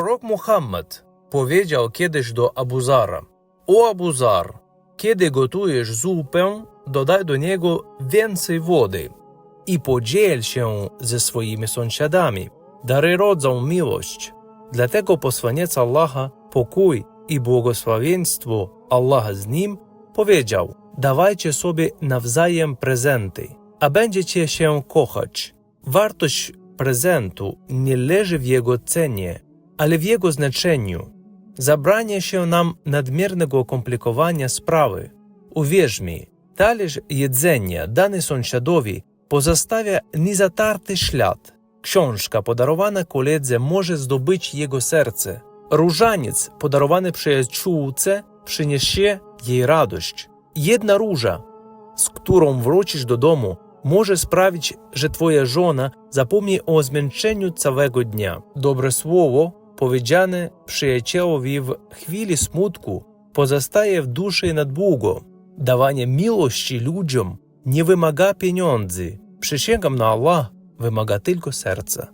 Prorok Muhammad powiedział kiedyś do Abuzara: O Abuzar, kiedy gotujesz zupę, dodaj do niego więcej wody i podziel się ze swoimi sąsiadami. Dary rodzą miłość. Dlatego posłaniec Allaha, pokój i błogosławieństwo Allaha z nim powiedział: Dawajcie sobie nawzajem prezenty, a będziecie się kochać. Wartość prezentu nie leży w jego cenie, ale w jego znaczeniu. Zabranie się nam nadmiernego komplikowania sprawy. Uwierz mi, talerz jedzenia dany sąsiadowi pozostawia niezatarty ślad. Książka podarowana koledze może zdobyć jego serce. Różaniec podarowany przyjaciółce przyniesie jej radość. Jedna róża, z którą wrócisz do domu, może sprawić, że twoja żona zapomni o zmęczeniu całego dnia. Dobre słowo, powiedziane przyjacielowi w chwili smutku, pozostaje w duszy na długo. Dawanie miłości ludziom nie wymaga pieniędzy. Przysięgam na Allah, wymaga tylko serca.